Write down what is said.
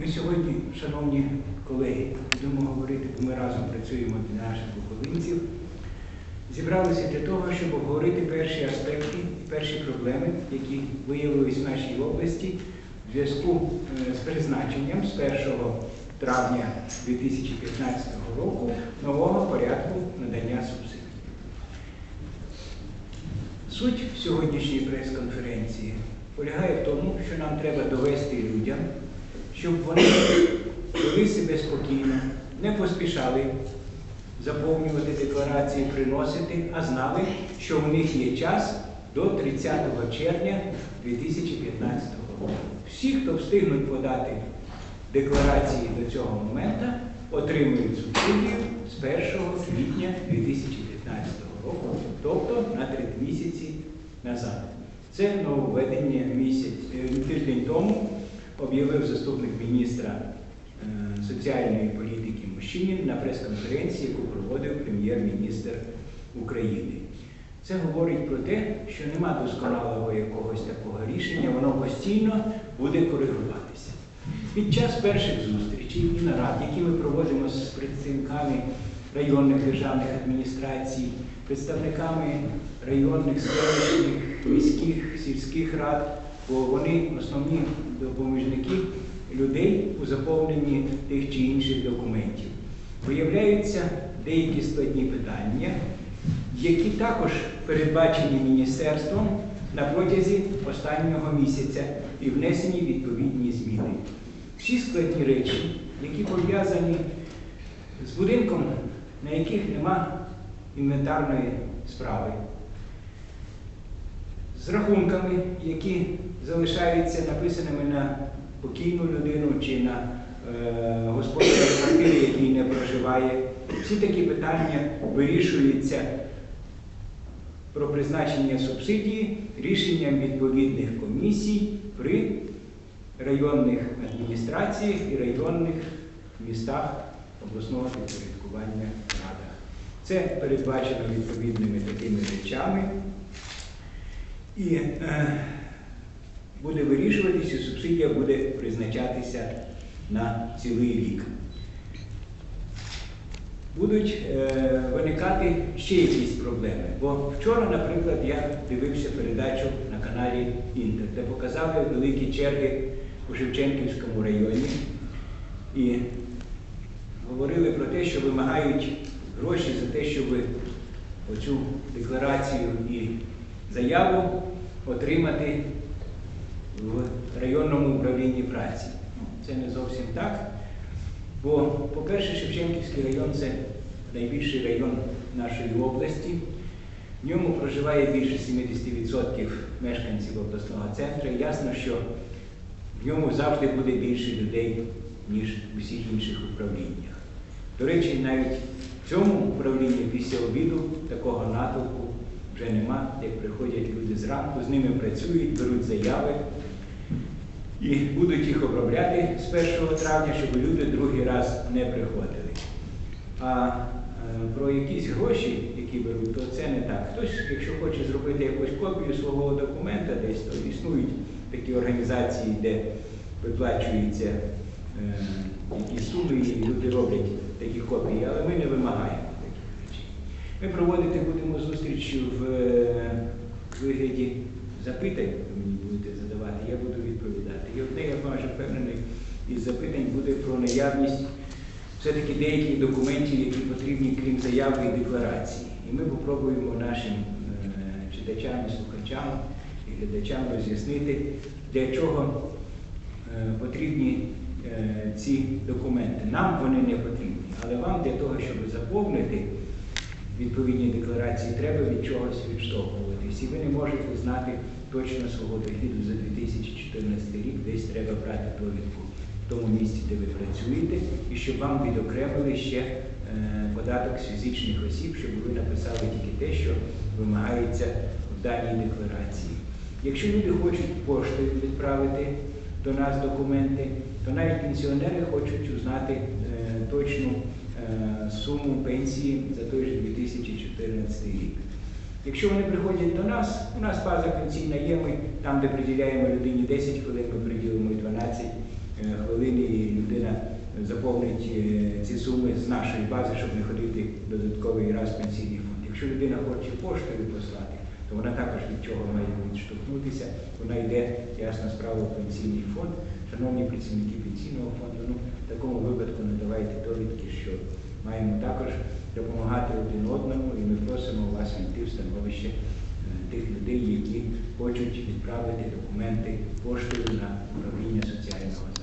Ми сьогодні, шановні колеги, будемо говорити, бо ми разом працюємо для наших буковинців. Зібралися для того, щоб обговорити перші аспекти, перші проблеми, які виявились в нашій області в зв'язку е, з призначенням з 1 травня 2015 року нового порядку надання субсидій. Суть сьогоднішньої прес-конференції полягає в тому, що нам треба довести людям, щоб вони вели себе спокійно, не поспішали заповнювати декларації, приносити, а знали, що у них є час до 30 червня 2015 року. Всі, хто встигнуть подати декларації до цього моменту, отримують субсидію з 1 квітня 2015 року, тобто на три місяці назад. Це нововведення місяць е, тиждень тому об'явив заступник міністра е, соціальної політики Мужчинін на прес-конференції, яку проводив прем'єр-міністр України. Це говорить про те, що нема досконалого якогось такого рішення, воно постійно буде коригуватися. Під час перших зустрічей і нарад, які ми проводимо з представниками районних державних адміністрацій, представниками районних, селищних, міських, сільських рад, бо вони основні допоміжники людей у заповненні тих чи інших документів. Виявляються деякі складні питання, які також передбачені міністерством на протязі останнього місяця і внесені відповідні зміни. Всі складні речі, які пов'язані з будинком, на яких нема інвентарної справи, з рахунками, які залишаються написаними на покійну людину чи на е, господаря квартири, який не проживає. Всі такі питання вирішуються про призначення субсидії рішенням відповідних комісій при районних адміністраціях і районних містах обласного підпорядкування радах. Це передбачено відповідними такими речами. І е, буде вирішуватися, субсидія буде призначатися на цілий рік. Будуть е, виникати ще якісь проблеми. Бо вчора, наприклад, я дивився передачу на каналі Інтер, де показали великі черги у Шевченківському районі і говорили про те, що вимагають гроші за те, щоб оцю декларацію і заяву отримати в районному управлінні праці. Ну, Це не зовсім так. Бо, по-перше, Шевченківський район це найбільший район нашої області. В ньому проживає більше 70% мешканців обласного центру. Ясно, що в ньому завжди буде більше людей, ніж в усіх інших управліннях. До речі, навіть в цьому управлінні після обіду такого натовпу вже нема, як приходять люди зранку, з ними працюють, беруть заяви і будуть їх обробляти з 1 травня, щоб люди другий раз не приходили. А е, про якісь гроші, які беруть, то це не так. Хтось, якщо хоче зробити якусь копію свого документа десь, то існують такі організації, де виплачуються е, якісь суми, і люди роблять такі копії, але ми не вимагаємо. Ми проводити будемо зустріч в е, вигляді запитань, ви мені будете задавати, я буду відповідати. І одне, я майже впевнений, із запитань буде про наявність все-таки деяких документів, які потрібні, крім заяви і декларації. І ми попробуємо нашим е, читачам слухачам і глядачам роз'яснити, для чого е, потрібні ці документи. Нам вони не потрібні, але вам для того, щоб заповнити відповідні декларації, треба від чогось відштовхуватись. І ви не можете знати точно свого доходу за 2014 рік, десь треба брати довідку в тому місці, де ви працюєте, і щоб вам відокремили ще е, податок з фізичних осіб, щоб ви написали тільки те, що вимагається в даній декларації. Якщо люди хочуть поштою відправити до нас документи, то навіть пенсіонери хочуть узнати е, точну е, суму пенсії за той же 2014 рік. Якщо вони приходять до нас, у нас база пенсійна є, ми там, де приділяємо людині 10 хвилин, ми приділимо 12 е, хвилин, і людина заповнить е, ці суми з нашої бази, щоб не ходити додатковий раз в пенсійний фонд. Якщо людина хоче поштою послати, то вона також від чого має відштовхнутися. Вона йде, ясна справа, в пенсійний фонд. Шановні працівники пенсійного фонду, ну в такому випадку не давайте довідки, що маємо також допомагати один одному, і ми просимо вас йти в становище е, тих людей, які хочуть відправити документи поштою на управління соціального захисту.